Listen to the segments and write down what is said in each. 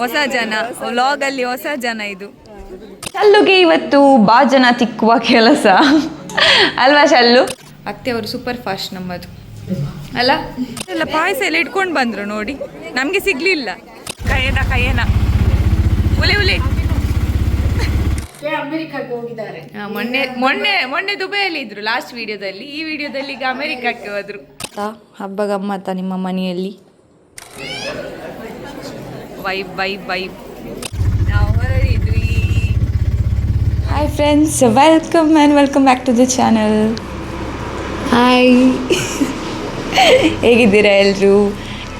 ಹೊಸ ಜನ ವ್ಲಾಗ್ ಅಲ್ಲಿ ಹೊಸ ಜನ ಇದು. ಶಲ್ಲುಗೆ ಇವತ್ತು ಬಾ ಜನ ತಿಕ್ಕುವ ಕೆಲಸ. ಅಲ್ವಾ ಶಲ್ಲು? ಅತ್ತೆ ಅವರು ಸೂಪರ್ ಫಾಸ್ಟ್ ನಮ್ಮದು. ಅಲ್ಲ? ಎಲ್ಲ ಪಾಯಸ ಎಲ್ಲ ಇಟ್ಕೊಂಡು ಬಂದ್ರು ನೋಡಿ. ನಮಗೆ ಸಿಗ್ಲಿಲ್ಲ. ಕೈಯನ ಕೈಯನ. ಉಲಿ ಉಲಿ ಮೊನ್ನೆ ಮೊನ್ನೆ ಮೊನ್ನೆ ದುಬೈಯಲ್ಲಿ ಇದ್ರು ಲಾಸ್ಟ್ ವಿಡಿಯೋದಲ್ಲಿ ಈ ವಿಡಿಯೋದಲ್ಲಿ ಈಗ ಅಮೆರಿಕಕ್ಕೆ ಹೋದ್ರು. ಹಬ್ಬ ಗಮ್ಮತ್ತ ನಿಮ್ಮ ಮನೆಯಲ್ಲಿ? ವೈಬ್ ವೈಬ್ ವೈಬ್ ನಾವು ಹೊರಡಿದ್ವಿ hi friends welcome and welcome back to the channel hi ಹೇಗಿದ್ದೀರಾ ಎಲ್ಲರೂ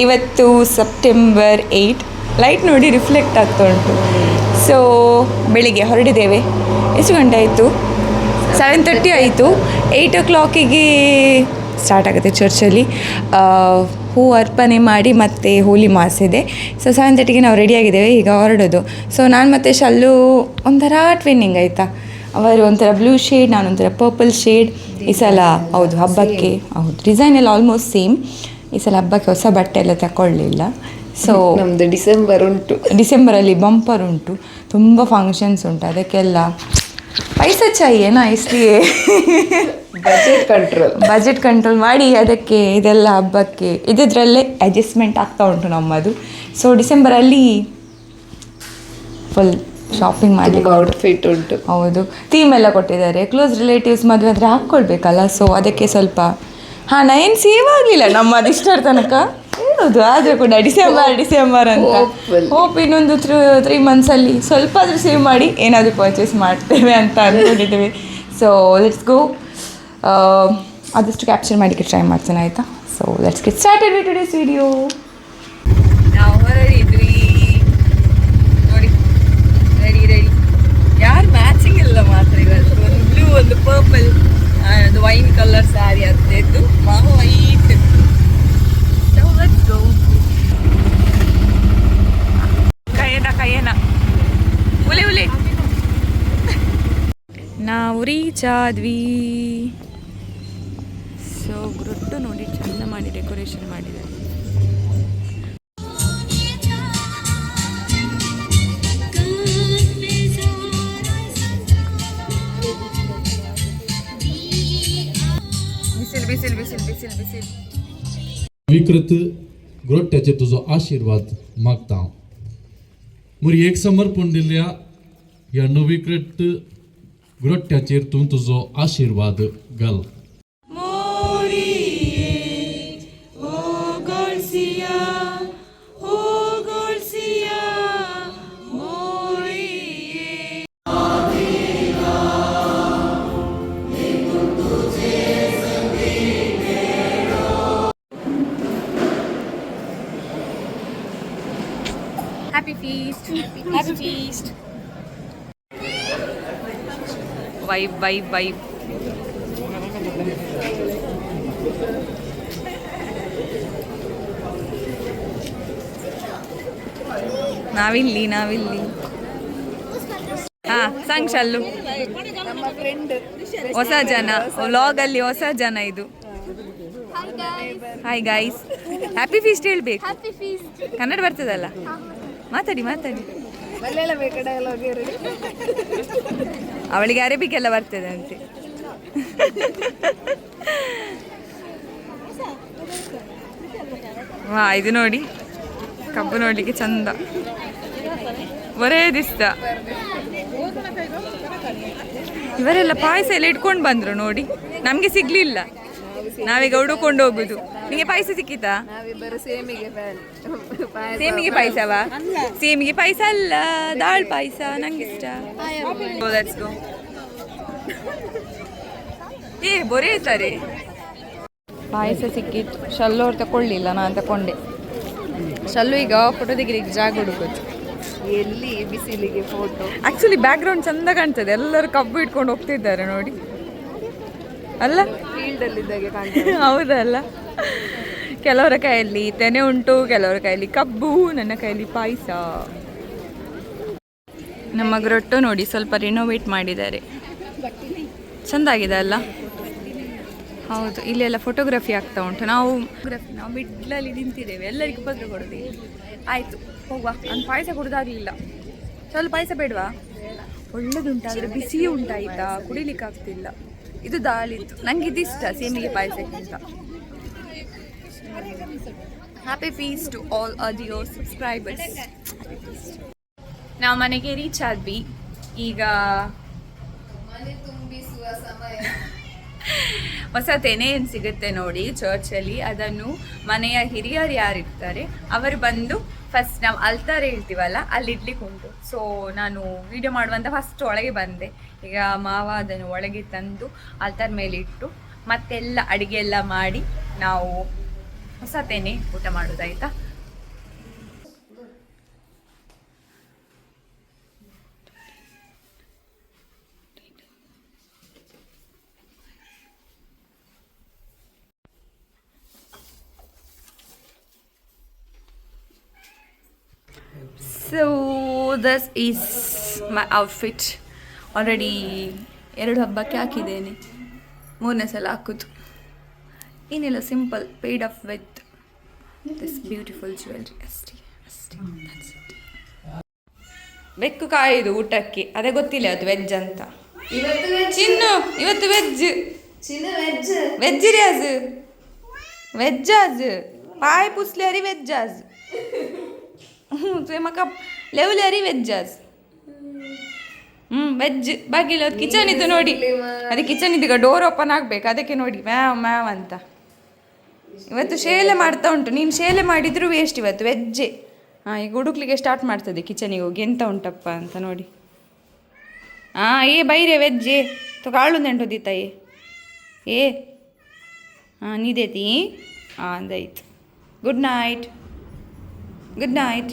ಇವತ್ತು ಸೆಪ್ಟೆಂಬರ್ ಏಯ್ಟ್ ಲೈಟ್ ನೋಡಿ ರಿಫ್ಲೆಕ್ಟ್ ಆಗ್ತಾ ಉಂಟು. ಸೊ ಬೆಳಿಗ್ಗೆ ಹೊರಡಿದ್ದೇವೆ. ಎಷ್ಟು ಗಂಟೆ ಆಯಿತು? ಸೆವೆನ್ ತರ್ಟಿ ಆಯಿತು. ಏಯ್ಟ್ ಓ ಕ್ಲಾಕಿಗೆ ಸ್ಟಾರ್ಟ್ ಆಗುತ್ತೆ ಚರ್ಚಲ್ಲಿ. ಹೂ ಅರ್ಪಣೆ ಮಾಡಿ ಮತ್ತೆ ಹೋಲಿ ಮಾಸ್ ಇದೆ. ಸೊ ಸೆವೆನ್ ತರ್ಟಿಗೆ ನಾವು ರೆಡಿಯಾಗಿದ್ದೇವೆ ಈಗ ಹೊರಡೋದು. ಸೊ ನಾನು ಮತ್ತು ಶಲ್ಲು ಒಂಥರ ಟ್ವಿನ್ನಿಂಗ್ ಆಯಿತಾ? ಅವರು ಒಂಥರ ಬ್ಲೂ ಶೇಡ್ ನಾನು ಒಂಥರ ಪರ್ಪಲ್ ಶೇಡ್ ಈ ಸಲ ಹೌದು ಹಬ್ಬಕ್ಕೆ ಹೌದು. ಡಿಸೈನ್ ಎಲ್ಲ ಆಲ್ಮೋಸ್ಟ್ ಸೇಮ್ ಈ ಸಲ ಹಬ್ಬಕ್ಕೆ ಹೊಸ ಬಟ್ಟೆ ಎಲ್ಲ ತಗೊಳ್ಳಿಲ್ಲ ಸೊ ನಮ್ಮದು ಡಿಸೆಂಬರ್ ಉಂಟು. ಡಿಸೆಂಬರಲ್ಲಿ ಬಂಪರ್ ಉಂಟು. ತುಂಬ ಫಂಕ್ಷನ್ಸ್ ಉಂಟು ಅದಕ್ಕೆಲ್ಲ. ಪೈಸಾ ಚಾಹಿಯೇನಾ ಇಸ್ಲಿಯೇ? ಬಜೆಟ್ ಕಂಟ್ರೋಲ್ ಬಜೆಟ್ ಕಂಟ್ರೋಲ್ ಮಾಡಿ ಅದಕ್ಕೆ ಇದೆಲ್ಲ ಹಬ್ಬಕ್ಕೆ ಇದ್ರಲ್ಲೇ ಅಡ್ಜಸ್ಟ್ಮೆಂಟ್ ಆಗ್ತಾ ಉಂಟು ನಮ್ಮದು. ಸೊ ಡಿಸೆಂಬರಲ್ಲಿ ಫುಲ್ ಶಾಪಿಂಗ್ ಮಾಡಲಿಕ್ಕೆ ತುಂಬಾ ಔಟ್ಫಿಟ್ ಉಂಟು. ಹೌದು. ಥೀಮ್ ಎಲ್ಲ ಕೊಟ್ಟಿದ್ದಾರೆ. ಕ್ಲೋಸ್ ರಿಲೇಟಿವ್ಸ್ ಮದುವೆ ಅಂದರೆ ಹಾಕ್ಕೊಳ್ಬೇಕಲ್ಲ? ಸೊ ಅದಕ್ಕೆ ಸ್ವಲ್ಪ ಹಾಂ ನಾ ಏನು ಸೇವ್ ಆಗಲಿಲ್ಲ ನಮ್ಮ ಅದಿಷ್ಟರ ತನಕ. ಹೇಳೋದು ಆದರೂ ಕೂಡ ಡಿಸೆಂಬರ್ ಡಿಸೆಂಬರ್ ಅಂತ. ಹೋಪ್ ಇನ್ನೊಂದು ತ್ರೀ ತ್ರೀ ಮಂತ್ಸಲ್ಲಿ ಸ್ವಲ್ಪ ಆದರೂ ಸೇವ್ ಮಾಡಿ ಏನಾದರೂ ಪರ್ಚೇಸ್ ಮಾಡ್ತೇವೆ ಅಂತ ಅಂದ್ಕೊಂಡಿದ್ದೇವೆ. ಸೊ ಲೆಟ್ಸ್ ಗೋ ಆದಷ್ಟು ಕ್ಯಾಪ್ಚರ್ ಮಾಡಲಿಕ್ಕೆ ಟ್ರೈ ಮಾಡ್ತೇನೆ ಆಯಿತಾ so let's get started with today's video ನಾವು ಹೊರಡಿದ್ವಿ ನೋಡಿ ರೆಡಿ ರೆಡಿ ಯಾರು ಮ್ಯಾಚಿಂಗ್ ಇಲ್ಲ ಮಾತ್ರ ಇವತ್ತು? ಒಂದು ಬ್ಲೂ ಒಂದು ಪರ್ಪಲ್ ಒಂದು ವೈನ್ ಕಲರ್ ಸ್ಯಾರಿ ಅಂತಿದ್ದು ಮಾವ ವೈಟ್ ಕೈಯನ ಕೈಯನ. ಉಲಿ ಉಲಿ ನಾವು ರೀಚ್ ಆದ್ವಿ. ಸೊ ಗ್ರುಟ್ಟು ನೋಡಿ ಚಂದ ಮಾಡಿ ಡೆಕೋರೇಷನ್ ಮಾಡಿದ್ದಾರೆ बिसिल बिसिल बिसिल बिसिल बिसिल विकृत ग्रोट्याचे तुझो आशीर्वाद मागता हांव म्हूण एक समर्पण दिल्या ह्या नवीकृत ग्रोट्याचेर तूं तुजो आशीर्वाद घाल Happy feast. Vibe, vibe, vibe. ನಾವಿಲ್ಲಿ ನಾವಿಲ್ಲಿ. ಹಾ ಸಂಗ್ ಶಲ್ಲು ಹೊಸ ಜನ. ವ್ಲಾಗ್ ಅಲ್ಲಿ ಹೊಸ ಜನ ಇದು. ಹಾಯ್ ಗಾಯ್ಸ್ ಹ್ಯಾಪಿ ಫೀಸ್ಟ್ ಹೇಳ್ಬೇಕು. ಕನ್ನಡ ಬರ್ತದಲ್ಲ? ಮಾತಾಡಿ ಮಾತಾಡಿ. ಅವಳಿಗೆ ಅರೇಬಿಕ್ ಎಲ್ಲ ಬರ್ತದೆ ಅಂತೆ. ವಾ, ಇದು ನೋಡಿ. ಕಬ್ಬು ನೋಡ್ಲಿಕ್ಕೆ ಚಂದ. ಬರೇ ದಿಸ್ತ ಇವರೆಲ್ಲ ಪಾಯಸ ಎಲ್ಲ ಇಟ್ಕೊಂಡು ಬಂದ್ರು ನೋಡಿ. ನಮಗೆ ಸಿಗ್ಲಿಲ್ಲ. ನಾವೀಗ ಹುಡುಕೊಂಡು ಹೋಗುದು. ನಿಮಗೆ ಪಾಯಸ ಸಿಕ್ಕಿತಾ? ನಾವಿಬ್ಬರು ಸೇಮಿಗೆ ಪಾಯಸವಾ? ಸೇಮಿಗೆ ಪಾಯಸ ಅಲ್ಲ ದಾಳ್ ಪಾಯಸ ನಂಗೆ ಇಷ್ಟ. ಏ ಬೊರೆ ಸರಿ. ಪಾಯಸ ಸಿಕ್ಕಿತ್ತು. ಶಲ್ಲು ಅವ್ರು ತಕೊಳ್ಳಿಲ್ಲ ನಾನು ತಕೊಂಡೆ. ಶಲ್ಲು ಈಗ ಫೋಟೋ ತೆಗಿಲಿಕ್ಕೆ ಜಾಗ ಹುಡುಕೋದು. ಎಲ್ಲಿ ಬಿಸಿಲಿಗೆ ಫೋಟೋ ಆಕ್ಚುಲಿ ಬ್ಯಾಕ್ಗ್ರೌಂಡ್ ಚಂದ ಕಾಣ್ತದೆ. ಎಲ್ಲರೂ ಕಬ್ಬು ಇಟ್ಕೊಂಡು ಹೋಗ್ತಿದ್ದಾರೆ ನೋಡಿ. ಅಲ್ಲ? ಫೀಲ್ಡ್ ಅಲ್ಲಿ ಇದ್ದಾಗೆ ಕಾಣ್ತದೆ. ಹೌದಲ್ಲ? ಕೆಲವರ ಕೈಯಲ್ಲಿ ತೆನೆ ಉಂಟು, ಕೆಲವರ ಕೈಯಲ್ಲಿ ಕಬ್ಬು, ನನ್ನ ಕೈಯಲ್ಲಿ ಪಾಯಸ. ನಮ್ಮ ಗ್ರೊಟ್ಟು ನೋಡಿ ಸ್ವಲ್ಪ ರಿನೋವೇಟ್ ಮಾಡಿದ್ದಾರೆ. ಚೆಂದಾಗಿದೆ ಅಲ್ಲ ಹೌದು, ಇಲ್ಲೆಲ್ಲ ಫೋಟೋಗ್ರಫಿ ಆಗ್ತಾ ಉಂಟು. ನಾವು ನಾವು ಮಿಡ್ಲಲ್ಲಿ ನಿಂತಿದ್ದೇವೆ. ಎಲ್ಲರಿಗೂ ಪತ್ರ ಕೊಡೋದು ಆಯಿತು, ಹೋಗುವ. ನಾನು ಪಾಯಸ ಕೊಡೋದಾಗಲಿಲ್ಲ ಸ್ವಲ್ಪ ಪಾಯಸ ಬೇಡವಾ? ಒಳ್ಳೇದುಂಟು ಆದರೆ ಬಿಸಿ ಉಂಟಾಯಿತಾ? ಕುಡಿಲಿಕ್ಕೆ ಆಗ್ತಿಲ್ಲ ಇದು ದಾಳಿತ್ತು ನಂಗೆ ಇದಿಷ್ಟ ಸೇಮಿಗೆ ಪಾಯಸಕ್ಕಿಂತ. ಹ್ಯಾಪಿ ಫೀಸ್ ಟು ಆಲ್ ಅದಿಯೋ ಸಬ್ಸ್ಕ್ರೈಬರ್ಸ್ ನಾವು ಮನೆಗೆ ರೀಚ್ ಆದ್ವಿ ಈಗ ಹೊಸ ತೆನೆ ಸಿಗುತ್ತೆ ನೋಡಿ ಚರ್ಚಲ್ಲಿ ಅದನ್ನು ಮನೆಯ ಹಿರಿಯರು ಯಾರಿರ್ತಾರೆ ಅವರು ಬಂದು ಫಸ್ಟ್ ನಾವು ಅಲ್ತಾರೆ ಹೇಳ್ತೀವಲ್ಲ, ಅಲ್ಲಿ ಇಡ್ಲಿಕ್ಕೆ ಉಂಟು. ಸೊ ನಾನು ವಿಡಿಯೋ ಮಾಡುವಂತ ಫಸ್ಟ್ ಒಳಗೆ ಬಂದೆ. ಈಗ ಮಾವ ಅದನ್ನು ಒಳಗೆ ತಂದು, ಅಲ್ತಾರ ಮೇಲೆ ಇಟ್ಟು, ಮತ್ತೆಲ್ಲ ಅಡಿಗೆ ಎಲ್ಲ ಮಾಡಿ ನಾವು ಹೊಸ ತೆನೆ ಊಟ ಮಾಡೋದಾಯ್ತಾ so this is my outfit already ಎರಡು ಹಬ್ಬಕ್ಕೆ ಹಾಕಿದ್ದೇನೆ. ಮೂರನೇ ಸಲ ಹಾಕೋದು. ಏನಿಲ್ಲ simple paired up with this beautiful jewellery ಅಷ್ಟೇ ಅಷ್ಟೇ ಬೆಕ್ಕು ಕಾಯಿದು ಊಟಕ್ಕೆ. ಅದೇ ಗೊತ್ತಿಲ್ಲ ಅದು ವೆಜ್ ಅಂತ. ಚಿನ್ನು ಇವತ್ತು ವೆಜ್ ವೆಜ್ ರಿಯಾಜ್ ವೆಜ್ ಆಜ್ ಪಾಯ್ ಪುಸ್ಲಿ ಅರಿ ವೆಜ್ ಆಜ್ ಮಕ್ಕ ಲೆವ್ಲಿ ಅರಿ ವೆಜ್ ಅಜ್ ಹ್ಞೂ ವೆಜ್ ಬಾಗಿಲ್ಲ ಅದು ಕಿಚನ್ ಇದು ನೋಡಿ ಅದೇ ಕಿಚನ್ ಇದೀಗ ಡೋರ್ ಓಪನ್ ಆಗ್ಬೇಕು. ಅದಕ್ಕೆ ನೋಡಿ. ಮ್ಯಾವ್ ಮ್ಯಾವ್ ಅಂತ. ಇವತ್ತು ಶೇಲೆ ಮಾಡ್ತಾ ಉಂಟು. ನೀನು ಶೇಲೆ ಮಾಡಿದ್ರು ವೇಸ್ಟ್ ಇವತ್ತು ವೆಜ್ಜೆ ಹಾಂ ಈಗ ಹುಡುಕ್ಲಿಕ್ಕೆ ಸ್ಟಾರ್ಟ್ ಮಾಡ್ತದೆ ಕಿಚನಿಗೆ ಹೋಗಿ. ಎಂತ ಉಂಟಪ್ಪ ಅಂತ ನೋಡಿ. ಹಾಂ ಏ ಬೈರೆ ವೆಜ್ಜೆ ತು ಕಾಳು ನೆಂಟು ತಾಯಿ ಏ. ಹಾಂ ನೀದೇತಿ ಹಾಂ ಅಂದಾಯ್ತು. ಗುಡ್ ನೈಟ್ ಗುಡ್ ನೈಟ್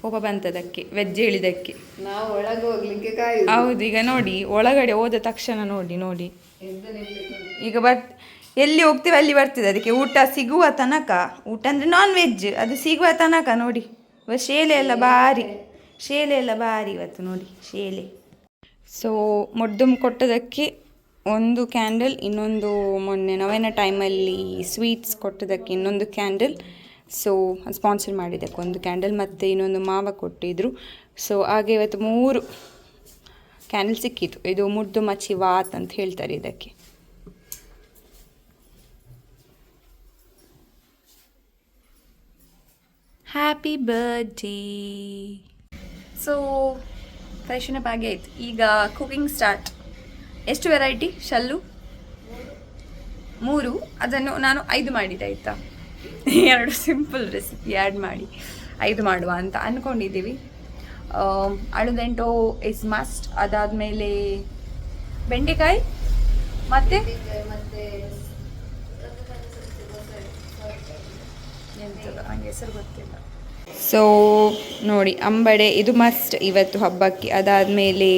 ಕೋಪ ಬಂತದಕ್ಕೆ ವೆಜ್ ಹೇಳಿದಕ್ಕೆ. ನಾವು ಒಳಗೆ ಹೋಗ್ಲಿಕ್ಕೆ ಕಾಯಿ ಹೌದು ಈಗ ನೋಡಿ ಒಳಗಡೆ ಹೋದ ತಕ್ಷಣ ನೋಡಿ ನೋಡಿ. ಈಗ ಬರ್ ಎಲ್ಲಿ ಹೋಗ್ತೀವಿ ಅಲ್ಲಿ ಬರ್ತದೆ ಅದಕ್ಕೆ ಊಟ ಸಿಗುವ ತನಕ, ಊಟ ಅಂದರೆ ನಾನ್ ವೆಜ್ ಅದು ಸಿಗುವ ತನಕ ನೋಡಿ. ಶೇಲೆ ಎಲ್ಲ ಭಾರಿ ಶೇಲೆ ಎಲ್ಲ ಭಾರಿ ಇವತ್ತು ನೋಡಿ, ಶೇಲೆ. ಸೊ ಮೊಡ್ದುಮ್ ಕೊಟ್ಟದಕ್ಕೆ ಒಂದು ಕ್ಯಾಂಡಲ್ ಇನ್ನೊಂದು ಮೊನ್ನೆ ನವೇನ ಟೈಮಲ್ಲಿ ಸ್ವೀಟ್ಸ್ ಕೊಟ್ಟದಕ್ಕೆ ಇನ್ನೊಂದು ಕ್ಯಾಂಡಲ್ ಸೊ ಸ್ಪಾನ್ಸರ್ ಮಾಡಿದ್ದಕ್ಕೆ ಒಂದು ಕ್ಯಾಂಡಲ್ ಮತ್ತು ಇನ್ನೊಂದು ಮಾವ ಕೊಟ್ಟಿದ್ದರು ಸೊ ಹಾಗೆ ಇವತ್ತು ಮೂರು ಕ್ಯಾಂಡಲ್ ಸಿಕ್ಕಿತು ಇದು ಮುದ್ದು ಮಚ್ಚಿ ವಾತ್ ಅಂತ ಹೇಳ್ತಾರೆ ಇದಕ್ಕೆ. Happy birthday so freshen up ಆಗೇ ಆಯ್ತು ಈಗ ಕುಕಿಂಗ್ ಸ್ಟಾರ್ಟ್ ಎಷ್ಟು ವೆರೈಟಿ ಶಲ್ಲು? ಮೂರು. ಅದನ್ನು ನಾನು ಐದು ಮಾಡಿದ್ದೆ, ಆಯಿತಾ? ಎರಡು ಸಿಂಪಲ್ ರೆಸಿಪಿ ಆ್ಯಡ್ ಮಾಡಿ ಐದು ಮಾಡುವ ಅಂತ ಅಂದ್ಕೊಂಡಿದ್ದೀವಿ ಅಳುದೆಂಟು ಇಸ್ ಮಸ್ಟ್ ಅದಾದಮೇಲೆ ಬೆಂಡೆಕಾಯಿ, ಮತ್ತು? ಮತ್ತೆ ನನಗೆ ಹೆಸರು ಗೊತ್ತಿಲ್ಲ. ಸೊ ನೋಡಿ, ಅಂಬಡೆ, ಇದು ಮಸ್ಟ್ ಇವತ್ತು ಹಬ್ಬಕ್ಕೆ. ಅದಾದಮೇಲೆ,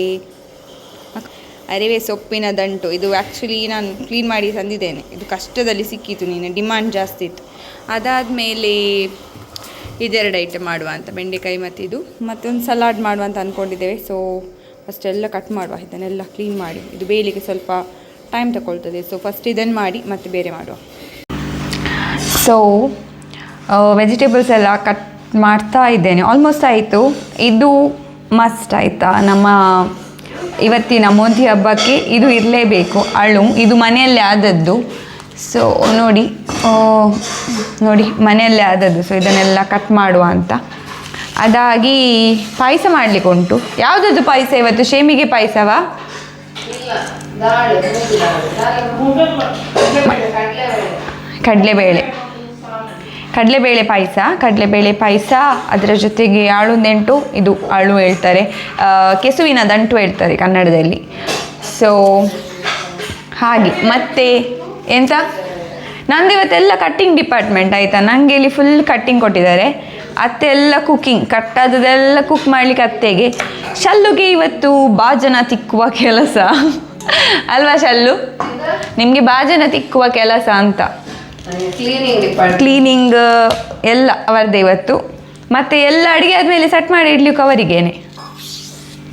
ಅರಿವೆ ಸೊಪ್ಪಿನ ದಂಟು. ಇದು ಆ್ಯಕ್ಚುಲಿ ನಾನು ಕ್ಲೀನ್ ಮಾಡಿ ತಂದಿದ್ದೇನೆ. ಇದು ಕಷ್ಟದಲ್ಲಿ ಸಿಕ್ಕಿತು ನೀನು ಡಿಮ್ಯಾಂಡ್ ಜಾಸ್ತಿ ಇತ್ತು. ಅದಾದಮೇಲೆ, ಇದೆರಡು ಐಟಮ್ ಮಾಡುವ ಅಂತ, ಬೆಂಡೆಕಾಯಿ ಮತ್ತು ಇದು. ಮತ್ತೊಂದು ಸಲಾಡ್ ಮಾಡುವ ಅಂತ ಅಂದ್ಕೊಂಡಿದ್ದೇವೆ ಸೊ ಫಸ್ಟ್ ಎಲ್ಲ ಕಟ್ ಮಾಡುವ, ಇದನ್ನೆಲ್ಲ ಕ್ಲೀನ್ ಮಾಡಿ. ಇದು ಬೇಯಲಿಕ್ಕೆ ಸ್ವಲ್ಪ ಟೈಮ್ ತಗೊಳ್ತದೆ ಸೊ ಫಸ್ಟ್ ಇದನ್ನು ಮಾಡಿ, ಮತ್ತೆ ಬೇರೆ ಮಾಡುವ. ಸೊ ವೆಜಿಟೇಬಲ್ಸ್ ಎಲ್ಲ ಕಟ್ ಮಾಡ್ತಾ ಇದ್ದೇನೆ. ಆಲ್ಮೋಸ್ಟ್ ಆಯಿತು. ಇದು ಮಸ್ಟ್ ಆಯಿತಾ? ನಮ್ಮ ಇವತ್ತಿನ ಮೋದಿ ಹಬ್ಬಕ್ಕೆ ಇದು ಇರಲೇಬೇಕು. ಅಳು ಇದು ಮನೆಯಲ್ಲೇ ಆದದ್ದು. ಸೊ ನೋಡಿ ನೋಡಿ ಮನೆಯಲ್ಲೇ ಆದದ್ದು. ಸೊ ಇದನ್ನೆಲ್ಲ ಕಟ್ ಮಾಡುವ ಅಂತ. ಅದಾಗಿ ಪಾಯಸ ಮಾಡಲಿಕ್ಕೆ ಉಂಟು. ಯಾವುದದ್ದು ಪಾಯಸ ಇವತ್ತು? ಶೇಮಿಗೆ ಪಾಯಸವಾ? ಕಡಲೆಬೇಳೆ. ಕಡಲೆಬೇಳೆ ಪಾಯಸ. ಕಡಲೆಬೇಳೆ ಪಾಯಸ, ಅದರ ಜೊತೆಗೆ ಆಳುಂದೆಂಟು ಇದು ಆಳು ಹೇಳ್ತಾರೆ. ಕೆಸುವಿನ ದಂಟು ಹೇಳ್ತಾರೆ ಕನ್ನಡದಲ್ಲಿ. ಸೊ ಹಾಗೆ. ಮತ್ತೆ, ಎಂತ? ನಂದು ಇವತ್ತೆಲ್ಲ ಕಟ್ಟಿಂಗ್ ಡಿಪಾರ್ಟ್ಮೆಂಟ್ ಆಯಿತಾ? ನನಗೆ ಇಲ್ಲಿ ಫುಲ್ ಕಟ್ಟಿಂಗ್ ಕೊಟ್ಟಿದ್ದಾರೆ. ಅತ್ತೆ ಎಲ್ಲ ಕುಕ್ಕಿಂಗ್ ಕಟ್ಟಾದದೆಲ್ಲ ಕುಕ್ ಮಾಡಲಿಕ್ಕೆ ಅತ್ತೆಗೆ. ಶಲ್ಲುಗೆ ಇವತ್ತು ಬಾಜನ ತಿಕ್ಕುವ ಕೆಲಸ. ಅಲ್ವಾ ಶಲ್ಲು? ನಿಮಗೆ ಬಾಜನ ತಿಕ್ಕುವ ಕೆಲಸ ಅಂತ. ಕ್ಲೀನಿಂಗ್ ಕ್ಲೀನಿಂಗ್ ಎಲ್ಲ ಅವರದೇ ಇವತ್ತು. ಮತ್ತೆ ಎಲ್ಲ ಅಡುಗೆ ಆದಮೇಲೆ ಸೆಟ್ ಮಾಡಿ ಇಡ್ಲಿಕ್ಕೆ ಅವರಿಗೇನೆ.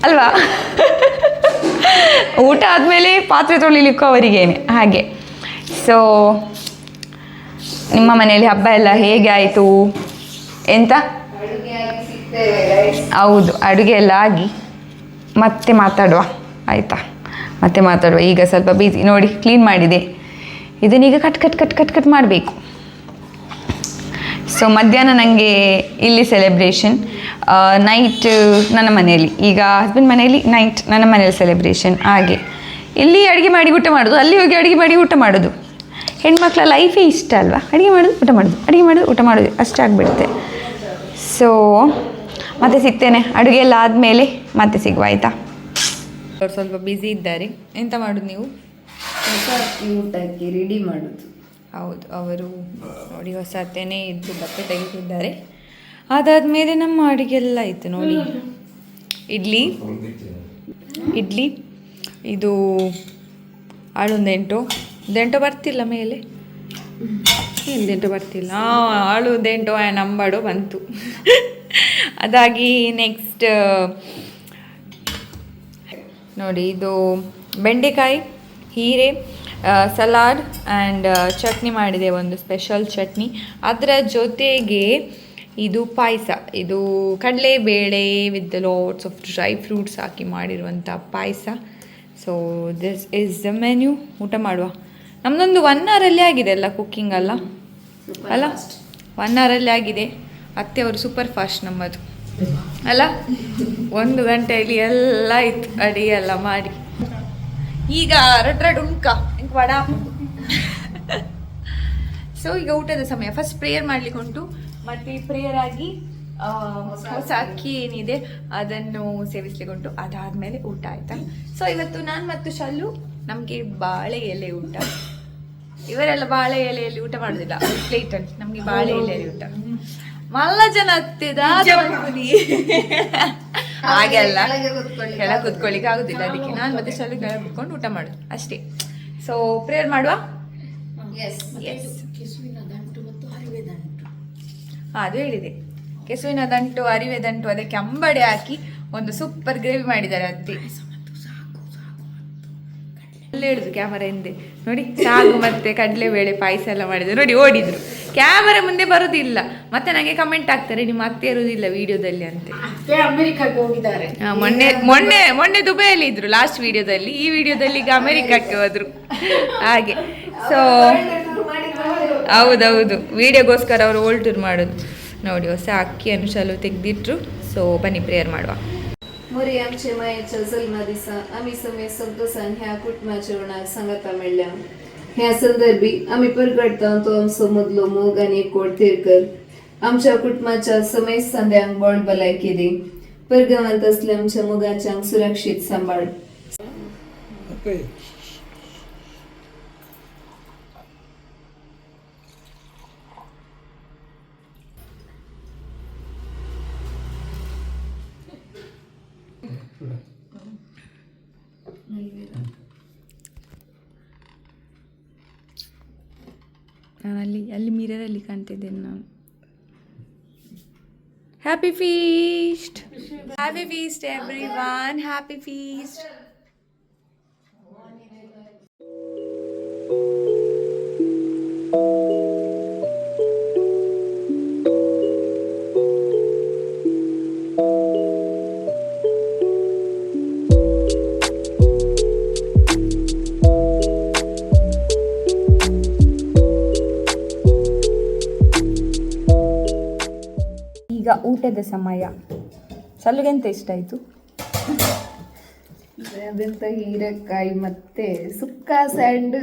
ಅಲ್ವಾ? ಊಟ ಆದಮೇಲೆ ಪಾತ್ರೆ ತೊಳಿಲಿಕ್ಕೂ ಅವರಿಗೇನೆ. ಹಾಗೆ. ಸೊ ನಿಮ್ಮ ಮನೆಯಲ್ಲಿ ಹಬ್ಬ ಎಲ್ಲ ಹೇಗೆ ಆಯಿತು? ಎಂತ. ಹೌದು ಅಡುಗೆ ಎಲ್ಲ ಆಗಿ. ಮತ್ತೆ ಮಾತಾಡುವ. ಆಯಿತಾ? ಮತ್ತೆ ಮಾತಾಡುವ. ಈಗ ಸ್ವಲ್ಪ ಬೀಸಿ ನೋಡಿ ಕ್ಲೀನ್ ಮಾಡಿದೆ. ಇದನ್ನೀಗ cut cut cut cut cut ಮಾಡಬೇಕು. ಸೊ ಮಧ್ಯಾಹ್ನ ನನಗೆ ಇಲ್ಲಿ ಸೆಲೆಬ್ರೇಷನ್ ನೈಟ್ ನನ್ನ ಮನೆಯಲ್ಲಿ. ಈಗ ಹಸ್ಬೆಂಡ್ ಮನೆಯಲ್ಲಿ ನೈಟ್ ನನ್ನ ಮನೆಯಲ್ಲಿ ಸೆಲೆಬ್ರೇಷನ್ ಹಾಗೆ. ಇಲ್ಲಿ ಅಡುಗೆ ಮಾಡಿ ಊಟ ಮಾಡೋದು, ಅಲ್ಲಿ ಹೋಗಿ ಅಡುಗೆ ಮಾಡಿ ಊಟ ಮಾಡೋದು. ಹೆಣ್ಮಕ್ಳ ಲೈಫೇ ಇಷ್ಟ ಅಲ್ವಾ? ಅಡುಗೆ ಮಾಡೋದು, ಊಟ ಮಾಡೋದು. ಅಡುಗೆ ಮಾಡೋದು, ಊಟ ಮಾಡೋದು, ಅಷ್ಟೇ ಆಗಿಬಿಡುತ್ತೆ. ಸೊ ಮತ್ತೆ ಸಿಗ್ತೇನೆ. ಅಡುಗೆ ಎಲ್ಲ ಆದಮೇಲೆ ಮತ್ತೆ ಸಿಗುವ, ಆಯಿತಾ? ಅವ್ರು ಸ್ವಲ್ಪ ಬ್ಯುಸಿ ಇದ್ದಾರೆ. ಎಂತ ಮಾಡೋದು ನೀವು? ಹೊಸ ಊಟಕ್ಕೆ ರೆಡಿ ಮಾಡೋದು. ಹೌದು, ಅವರು ನೋಡಿ ಹೊಸ ತೆನೆ ಇದ್ದು ಬಟ್ಟೆ ತೆಗೆದಿದ್ದಾರೆ. ಅದಾದಮೇಲೆ ನಮ್ಮ ಅಡುಗೆಲ್ಲ ಆಯಿತು ನೋಡಿ. ಇಡ್ಲಿ ಇಡ್ಲಿ, ಇದು ಆಳುಂದೆಂಟು ದೆಂಟು ಬರ್ತಿಲ್ಲ ಮೇಲೆ? ಏನು ದೆಂಟು ಬರ್ತಿಲ್ಲ? ಆಳು ದೆಂಟು ನಂಬಾಡು ಬಂತು. ಅದಾಗಿ ನೆಕ್ಸ್ಟ್ ನೋಡಿ ಇದು ಬೆಂಡೆಕಾಯಿ. ಹೀರೆ ಸಲಾಡ್ ಆ್ಯಂಡ್ ಚಟ್ನಿ ಮಾಡಿದೆ ಒಂದು ಸ್ಪೆಷಲ್ ಚಟ್ನಿ. ಅದರ ಜೊತೆಗೆ ಇದು ಪಾಯಸ. ಇದು ಕಡಲೆಬೇಳೆ with lots of dry fruits ಹಾಕಿ ಮಾಡಿರುವಂಥ ಪಾಯಸ. So this is the menu ಊಟ ಮಾಡುವ. ನಮ್ಮದೊಂದು ಒನ್ ಅವರಲ್ಲಿ ಆಗಿದೆ ಅಲ್ಲ ಕುಕ್ಕಿಂಗ್ ಅಲ್ಲ? ಅಲ್ಲ? ಒನ್ ಅವರಲ್ಲಿ ಆಗಿದೆ. ಅತ್ತೆ ಅವರು ಸೂಪರ್ ಫಾಸ್ಟ್ ನಮ್ಮದು. ಅಲ್ಲ? ಒಂದು ಗಂಟೆಯಲ್ಲಿ ಎಲ್ಲ ಇತ್ತು. ಅಡಿಗೆ ಎಲ್ಲ ಮಾಡಿ. ಈಗ ರಡ್ ರಡ್ ಉಣ್ಕ. ವಡ ಸೊ ಈಗ ಊಟದ ಸಮಯ. ಫಸ್ಟ್ ಪ್ರೇಯರ್ ಮಾಡ್ಲಿಕ್ಕೆ ಉಂಟು. ಮತ್ತೆ ಪ್ರೇಯರ್ ಆಗಿ ಹೊಸ ಅಕ್ಕಿ ಏನಿದೆ ಅದನ್ನು ಸೇವಿಸ್ಲಿಕ್ಕೆ ಉಂಟು. ಅದಾದ್ಮೇಲೆ ಊಟ ಆಯ್ತಾ? ಸೊ ಇವತ್ತು ನಾನು ಮತ್ತು ಶಲ್ಲು ನಮಗೆ ಬಾಳೆ ಎಲೆ ಊಟ. ಇವರೆಲ್ಲ ಬಾಳೆ ಎಲೆಯಲ್ಲಿ ಊಟ ಮಾಡುದಿಲ್ಲ. ಪ್ಲೇಟ್ ಅಲ್ಲಿ. ನಮ್ಗೆ ಬಾಳೆ ಎಲೆಯಲ್ಲಿ ಊಟ. ಮಲ್ಲ ಜನ ಹತ್ತಿದ? ಹಾಗೆ ಕೆಳ ಕೆಳಗೆ ಕೂತ್ಕೊಳ್ಳಿಕ್ಕೆ ಆಗುದಿಲ್ಲ. ಅದಕ್ಕೆ ನಾನು ಮತ್ತೆ ಸ್ವಲ್ಪ ಕೆಳಗೆ ಕುತ್ಕೊಂಡು ಊಟ ಮಾಡುದು. ಅಷ್ಟೇ. ಸೊ ಪ್ರೇಯರ್ ಮಾಡುವ? ಎಸ್ ಎಸ್ ಅದು ಹೇಳಿದೆ. ಕೆಸುವಿನ ದಂಟು ಅರಿವೆ ದಂಟು ಅದಕ್ಕೆ ಅಂಬಡೆ ಹಾಕಿ ಒಂದು ಸೂಪರ್ ಗ್ರೇವಿ ಮಾಡಿದ್ದಾರೆ ಅತ್ತೆ ಅಲ್ಲಿ ಕ್ಯಾಮರಾ ಹಿಂದೆ. ನೋಡಿ ಸಾಗು ಮತ್ತೆ ಕಡಲೆಬೇಳೆ ಪಾಯಸ ಎಲ್ಲ ಮಾಡಿದ್ರು. ನೋಡಿ ಓಡಿದ್ರು. ಕ್ಯಾಮರಾ ಮುಂದೆ ಬರುದಿಲ್ಲ. ಮತ್ತೆ ನನಗೆ ಕಮೆಂಟ್ ಆಗ್ತಾರೆ ನಿಮ್ಮ ಅತ್ತೆ ಇರುವುದಿಲ್ಲ ವಿಡಿಯೋದಲ್ಲಿ ಅಂತ. ಅಮೆರಿಕಕ್ಕೆ ಹೋಗಿದ್ದಾರೆ. ಮೊನ್ನೆ ಮೊನ್ನೆ ಮೊನ್ನೆ ದುಬೈಯಲ್ಲಿ ಇದ್ರು ಲಾಸ್ಟ್ ವಿಡಿಯೋದಲ್ಲಿ ಈ ವಿಡಿಯೋದಲ್ಲಿ ಈಗ ಅಮೆರಿಕಕ್ಕೆ ಹೋದ್ರು. ಹಾಗೆ. ಸೊ ಹೌದೌದು. ವಿಡಿಯೋಗೋಸ್ಕರ ಅವರು ಓಲ್ಡ್ ಟೂರ್ ಮಾಡೋದು. ನೋಡಿ ಹೊಸ ಅಕ್ಕಿಯನ್ನು ಚಲೋ ತೆಗೆದಿಟ್ರು. ಸೊ ಬನ್ನಿ ಪ್ರೇಯರ್ ಮಾಡುವ. मोरे आमचे मायेच्या जल्मा दिसा आम्ही समेत संतोसान ह्या कुटुंबाच्या वणाक सांगता मेळ्ळ्या ह्या संदर्भी आम्ही परगडता तो आमचो मदलो मोग आनी एकवट तेरकर आमच्या कुटुंबाच्या समय सांद्यांक बळ भलायकी केली. परगावांत असल्या आमच्या मोगाच्यांक सुरक्षीत सांबाळ ಅಲ್ಲಿ ಅಲ್ಲಿ ಮಿರರಲ್ಲಿ ಕಾಣ್ತಿದ್ದೇನೆ ನಾನು. Happy feast happy feast everyone happy feast ಊಟದ ಸಮಯ. ಸಲ್ಲುಗೆಂತ ಇಷ್ಟ ಆಯಿತು? ಅದೆಂತ? ಹೀರೆಕಾಯಿ ಮತ್ತೆ ಸುಕ್ಕ ಸ್ಯಾಂಡ್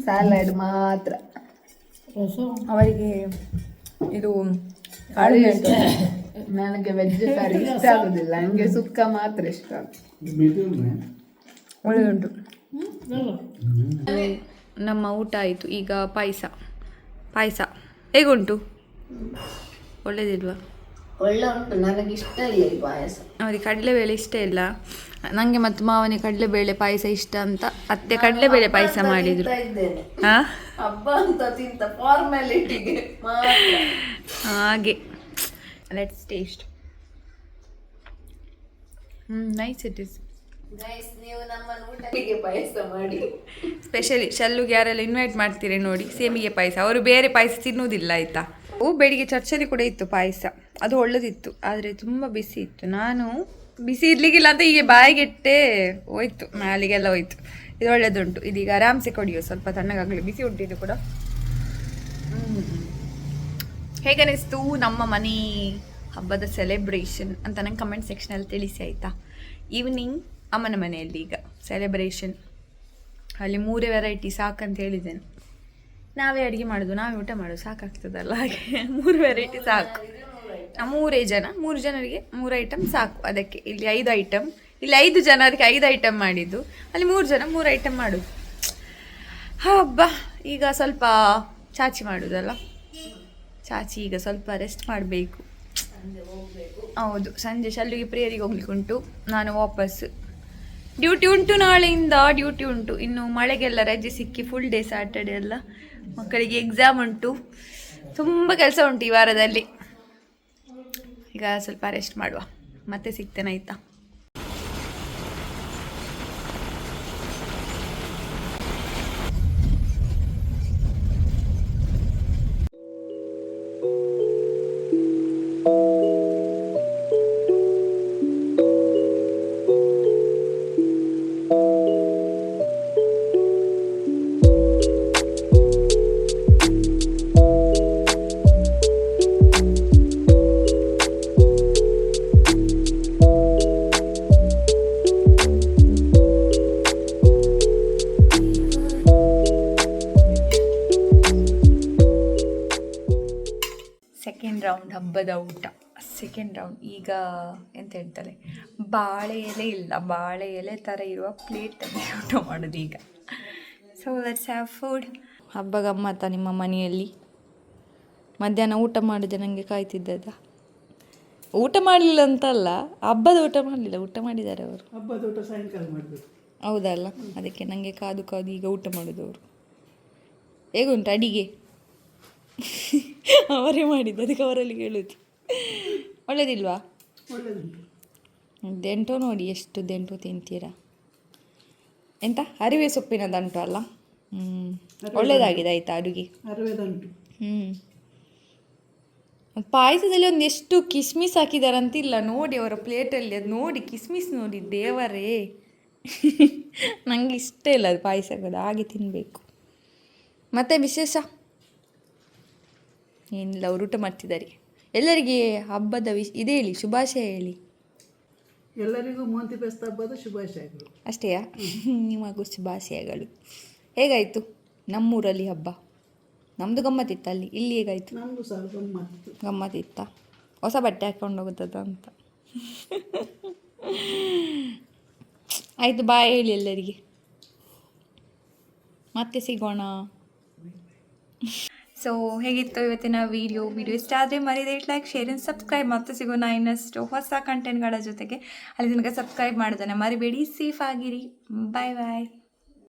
ಸ್ಯಾಲಡ್ ಮಾತ್ರ. ಅವರಿಗೆ ಇದು ನನಗೆ ವೆಜ್ ಕರಿ ಇಷ್ಟ ಆಗುದಿಲ್ಲ. ನನಗೆ ಸುಕ್ಕ ಮಾತ್ರ ಇಷ್ಟ. ಒಳ್ಳೆದುಂಟು. ನಮ್ಮ ಊಟ ಆಯಿತು. ಈಗ ಪಾಯಸ. ಪಾಯಸ ಹೇಗುಂಟು? ಒಳ್ಳೇದಿಲ್ವಾ? ಒಳ್ಳೆ ಉಂಟು ನನಗೆ ಇಷ್ಟ ಇಲ್ಲ ಈ ಪಾಯಸ. ಅವರಿಗೆ ಕಡಲೆಬೇಳೆ ಇಷ್ಟ ಇಲ್ಲ. ನನಗೆ ಮತ್ತು ಮಾವನಿಗೆ ಕಡಲೆಬೇಳೆ ಪಾಯಸ ಇಷ್ಟ ಅಂತ ಅತ್ತೆ ಕಡಲೆಬೇಳೆ ಪಾಯಸ ಮಾಡಿದ್ರು. ತಿಂತಾ ಇದ್ದೇನೆ. ಹಾಂ? ಹಬ್ಬ ಅಂತ ತಿಂತ ಫಾರ್ಮ್ಯಾಲಿಟಿಗೆ ಹಾಗೆ. ಲೆಟ್ಸ್ ಟೇಸ್ಟ್ ಹ್ಞೂ ನೈಸ್ ಇಟ್ ಇಸ್ ಗೈಸ್ ನೀವು ನಮ್ಮನ್ನು ಊಟಕ್ಕೆ ಪಾಯಸ ಮಾಡಿ. ಸ್ಪೆಷಲಿ ಶಲ್ಲುಗೆ ಯಾರೆಲ್ಲ ಇನ್ವೈಟ್ ಮಾಡ್ತೀರಿ ನೋಡಿ ಸೇಮಿಗೆ ಪಾಯಸ. ಅವರು ಬೇರೆ ಪಾಯಸ ತಿನ್ನುವುದಿಲ್ಲ ಆಯಿತಾ? ಬೆಳಿಗ್ಗೆ ಚರ್ಚಲ್ಲಿ ಕೂಡ ಇತ್ತು ಪಾಯಸ. ಅದು ಒಳ್ಳೆದಿತ್ತು, ಆದರೆ ತುಂಬ ಬಿಸಿ ಇತ್ತು. ನಾನು ಬಿಸಿ ಇರ್ಲಿಕ್ಕಿಲ್ಲ ಅಂತ ಹೀಗೆ ಬಾಯಿಗೆಟ್ಟೆ ಹೋಯ್ತು, ಮ್ಯಾಲಿಗೆಲ್ಲ ಹೋಯ್ತು. ಇದು ಒಳ್ಳೆದುಂಟು. ಇದೀಗ ಆರಾಮ್ಸೆ ಕೊಡಿಯೋ, ಸ್ವಲ್ಪ ತಣ್ಣಗಾಗಲಿ. ಬಿಸಿ ಉಂಟು ಇದು ಕೂಡ ಹೇಗನಿಸ್ತು ನಮ್ಮ ಮನೆ ಹಬ್ಬದ ಸೆಲೆಬ್ರೇಷನ್ ಅಂತ ನಂಗೆ ಕಮೆಂಟ್ ಸೆಕ್ಷನಲ್ಲಿ ತಿಳಿಸಿ, ಆಯಿತಾ? ಈವ್ನಿಂಗ್ ಅಮ್ಮನ ಮನೆಯಲ್ಲಿ ಈಗ ಸೆಲೆಬ್ರೇಷನ್ ಅಲ್ಲಿ ಮೂರೇ ವೆರೈಟಿ ಸಾಕಂತ ಹೇಳಿದ್ದೇನೆ. ನಾವೇ ಅಡುಗೆ ಮಾಡೋದು, ನಾವೇ ಊಟ ಮಾಡೋದು, ಸಾಕಾಗ್ತದಲ್ಲ ಹಾಗೆ. ಮೂರು ವೆರೈಟಿ ಸಾಕು. ಮೂರೇ ಜನ, ಮೂರು ಜನರಿಗೆ ಮೂರು ಐಟಮ್ ಸಾಕು. ಅದಕ್ಕೆ ಇಲ್ಲಿ ಐದು ಐಟಮ್ ಇಲ್ಲಿ ಐದು ಜನ ಅದಕ್ಕೆ ಐದು ಐಟಮ್ ಮಾಡಿದ್ದು. ಅಲ್ಲಿ ಮೂರು ಜನ ಮೂರು ಐಟಮ್ ಮಾಡೋದು. ಹಬ್ಬ ಈಗ ಸ್ವಲ್ಪ ಚಾಚಿ ಮಾಡೋದಲ್ಲ. ಚಾಚಿ ಈಗ ಸ್ವಲ್ಪ ರೆಸ್ಟ್ ಮಾಡಬೇಕು. ಹೌದು, ಸಂಜೆ ಶಲ್ಲಿಗೆ ಪ್ರೇಯರಿಗೆ ಹೋಗ್ಲಿಕ್ಕೆ ಉಂಟು. ನಾನು ವಾಪಸ್. ಡ್ಯೂಟಿ ಉಂಟು ನಾಳೆಯಿಂದ ಡ್ಯೂಟಿ ಉಂಟು. ಇನ್ನು ಮಳೆಗೆಲ್ಲ ರಜೆ ಸಿಕ್ಕಿ ಫುಲ್ ಡೇ ಸ್ಯಾಟರ್ಡೆ ಎಲ್ಲ ಮಕ್ಕಳಿಗೆ ಎಕ್ಸಾಮ್ ಉಂಟು. ತುಂಬ ಕೆಲಸ ಉಂಟು ಈ ವಾರದಲ್ಲಿ. ಈಗ ಸ್ವಲ್ಪ ರೆಸ್ಟ್ ಮಾಡುವ. ಮತ್ತೆ ಸಿಗ್ತೇನೆ ಆಯಿತಾ? ರೌಂಡ್ ಹಬ್ಬದ ಊಟ. ಸೆಕೆಂಡ್ ರೌಂಡ್ ಈಗ ಎಂತ ಹೇಳ್ತಾರೆ? ಬಾಳೆ ಎಲೆ ಇಲ್ಲ. ಬಾಳೆ ಎಲೆ ಥರ ಇರುವ ಪ್ಲೇಟಲ್ಲಿ ಊಟ ಮಾಡೋದು ಈಗ. ಸೊ ಲೆಟ್ಸ್ ಹ್ಯಾವ್ ಫುಡ್ ಹಬ್ಬ ಗಮ್ಮತ್ತ ನಿಮ್ಮ ಮನೆಯಲ್ಲಿ? ಮಧ್ಯಾಹ್ನ ಊಟ ಮಾಡಿದೆ ನನಗೆ ಕಾಯ್ತಿದ್ದದ? ಊಟ ಮಾಡಲಿಲ್ಲ ಅಂತಲ್ಲ ಹಬ್ಬದ ಊಟ ಮಾಡಲಿಲ್ಲ ಊಟ ಮಾಡಿದ್ದಾರೆ ಅವರು. ಹಬ್ಬದ ಊಟ ಸಾಯಂಕಾಲ ಮಾಡಬೇಕು. ಹೌದಲ್ಲ? ಅದಕ್ಕೆ ನನಗೆ ಕಾದು ಕಾದು ಈಗ ಊಟ ಮಾಡೋದು ಅವರು ಹೇಗುಂಟು ಅಡಿಗೆ? ಅವರೇ ಮಾಡಿದ್ದು ಅದಕ್ಕೆ ಅವರಲ್ಲಿ ಹೇಳುದು. ಒಳ್ಳೇದಿಲ್ವಾ? ದೆಂಟು ನೋಡಿ ಎಷ್ಟು ದೆಂಟು ತಿಂತೀರಾ. ಎಂತ? ಅರಿವೆ ಸೊಪ್ಪಿನ ದಂಟು ಅಲ್ಲ? ಹ್ಞೂ ಒಳ್ಳೇದಾಗಿದೆ ಆಯಿತಾ ಅಡುಗೆ? ಹ್ಞೂ ಪಾಯಸದಲ್ಲಿ ಒಂದು ಎಷ್ಟು ಕಿಸ್ಮಿಸ್ ಹಾಕಿದಾರಂತಿಲ್ಲ ನೋಡಿ ಅವರ ಪ್ಲೇಟಲ್ಲಿ ಅದು ನೋಡಿ ಕಿಸ್ಮಿಸ್ ನೋಡಿ ದೇವರೇ. ನನಗೆ ಇಷ್ಟ ಇಲ್ಲ ಅದು ಪಾಯಸಗಳು ಹಾಗೆ ತಿನ್ನಬೇಕು ಮತ್ತೆ ವಿಶೇಷ? ಏನಿಲ್ಲ ಅವರು ಊಟ ಮಾಡ್ತಿದ್ದಾರೆ ಎಲ್ಲರಿಗೆ ಹಬ್ಬದ ವಿಶ್ ಇದೇ ಹೇಳಿ ಶುಭಾಶಯ ಹೇಳಿ. ಎಲ್ಲರಿಗೂ ಮೋಂತಿ ಬೆಸ್ತ ಹಬ್ಬದ ಶುಭಾಶಯಗಳು. ಅಷ್ಟೇಯಾ? ನಿಮಗೂ ಶುಭಾಶಯಗಳು. ಹೇಗಾಯಿತು ನಮ್ಮೂರಲ್ಲಿ ಹಬ್ಬ? ನಮ್ಮದು ಗಮ್ಮತ್ತಿತ್ತ ಅಲ್ಲಿ ಇಲ್ಲಿ ಹೇಗಾಯಿತು? ನಮಗೂ ಸಹ ಗಮ್ಮತ್ತು ಗಮ್ಮತ್ತಿತ್ತ? ಹೊಸ ಬಟ್ಟೆ ಹಾಕ್ಕೊಂಡು ಹೋಗುತ್ತದ ಅಂತ. ಆಯಿತು ಬಾಯ್ ಹೇಳಿ ಎಲ್ಲರಿಗೆ. ಮತ್ತೆ ಸಿಗೋಣ. ಸೊ ಹೇಗಿತ್ತು ಇವತ್ತಿನ ವಿಡಿಯೋ ವಿಡಿಯೋ ಇಷ್ಟ ಆದರೆ ಮರಿದೆ. ಲೈಕ್ ಶೇರ್ ಆ್ಯಂಡ್ ಸಬ್ಸ್ಕ್ರೈಬ್ ಮತ್ತೆ ಸಿಗೋಣ ಇನ್ನಷ್ಟು ಹೊಸ ಕಂಟೆಂಟ್ಗಳ ಜೊತೆಗೆ ಅಲ್ಲಿ ತನಕ ಸಬ್ಸ್ಕ್ರೈಬ್ ಮಾಡೋದನ್ನು ಮರಿಬೇಡಿ. ಸೇಫ್ ಆಗಿರಿ. ಬಾಯ್ ಬಾಯ್